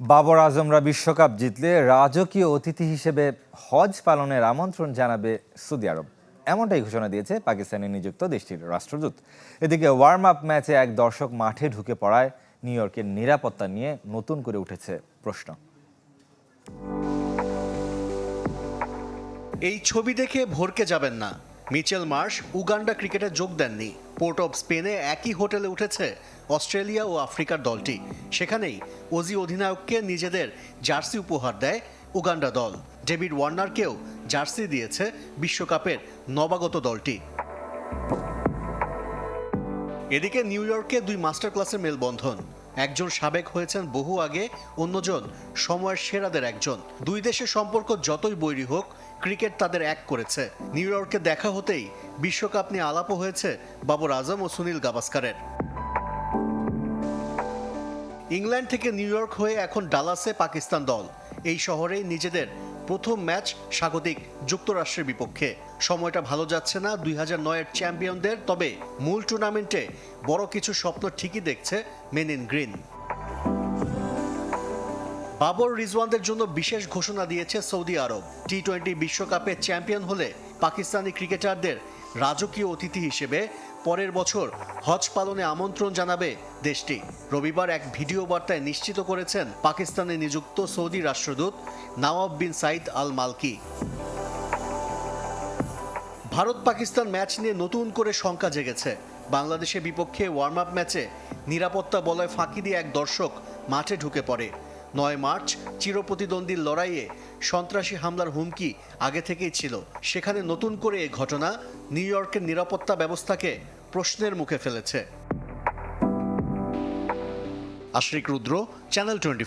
বাবর আজমরা বিশ্বকাপ জিতলে রাজকীয় অতিথি হিসেবে হজ পালনের আমন্ত্রণ জানাবে সৌদি আরব। এমনটাই ঘোষণা দিয়েছে পাকিস্তানে নিযুক্ত দেশটির রাষ্ট্রদূত। এদিকে ওয়ার্ম আপ ম্যাচে এক দর্শক মাঠে ঢুকে পড়ায় নিউ ইয়র্কের নিরাপত্তা নিয়ে নতুন করে উঠেছে প্রশ্ন। এই ছবি দেখে ভরকে যাবেন না। মিচেল মার্শ উগান্ডা ক্রিকেটে যোগ দেননি। পোর্ট অফ স্পেনে একই হোটেলে উঠেছে অস্ট্রেলিয়া ও আফ্রিকার দলটি। সেখানেই ওজি অধিনায়ককে নিজেদের জার্সি উপহার দেয় উগান্ডা দল। ডেভিড ওয়ার্নারকেও জার্সি দিয়েছে বিশ্বকাপের নবাগত দলটি। এদিকে নিউ ইয়র্কে দুই মাস্টার ক্লাসের মেলবন্ধন। একজন সাবেক হয়েছেন বহু আগে, অন্যজন সময়ের সেরাদের একজন। দুই দেশের সম্পর্ক যতই বৈরি হোক, ক্রিকেট তাদের এক করেছে। নিউ ইয়র্কে দেখা হতেই বিশ্বকাপ নিয়ে আলাপও হয়েছে বাবর আজম ও সুনীল গাভাস্কারের। ইংল্যান্ড থেকে নিউ ইয়র্ক হয়ে এখন ডালাসে পাকিস্তান দল। এই শহরেই নিজেদের প্রথম ম্যাচ স্বাগতিক যুক্তরাষ্ট্রের বিপক্ষে। সময়টা ভালো যাচ্ছে না দুই হাজার নয়ের চ্যাম্পিয়নদের, তবে মূল টুর্নামেন্টে বড় কিছু স্বপ্ন ঠিকই দেখছে মেন ইন গ্রিন। বাবর রিজওয়ানদের জন্য বিশেষ ঘোষণা দিয়েছে সৌদি আরব। টি টোয়েন্টি বিশ্বকাপে চ্যাম্পিয়ন হলে পাকিস্তানি ক্রিকেটারদের রাজকীয় অতিথি হিসেবে পরের বছর হজ পালনে আমন্ত্রণ জানাবে দেশটি। রবিবার এক ভিডিও বার্তায় নিশ্চিত করেছেন পাকিস্তানে নিযুক্ত সৌদি রাষ্ট্রদূত Nawab bin Saeed Al Malki Bharat Pakistan match নিয়ে নতুন করে শঙ্কা জেগেছে। বাংলাদেশের বিপক্ষে ওয়ার্ম আপ ম্যাচে নিরাপত্তা বলয় ফাঁকি দিয়ে এক দর্শক মাঠে ঢুকে পড়ে। নয় মার্চ চিরপ্রতিদ্বন্দ্বীর লড়াইয়ে সন্ত্রাসী হামলার হুমকি আগে থেকেই ছিল। সেখানে নতুন করে এই ঘটনা নিউ ইয়র্কের নিরাপত্তা ব্যবস্থাকে প্রশ্নের মুখে ফেলেছে। আশ্রিক রুদ্র, চ্যানেল টোয়েন্টি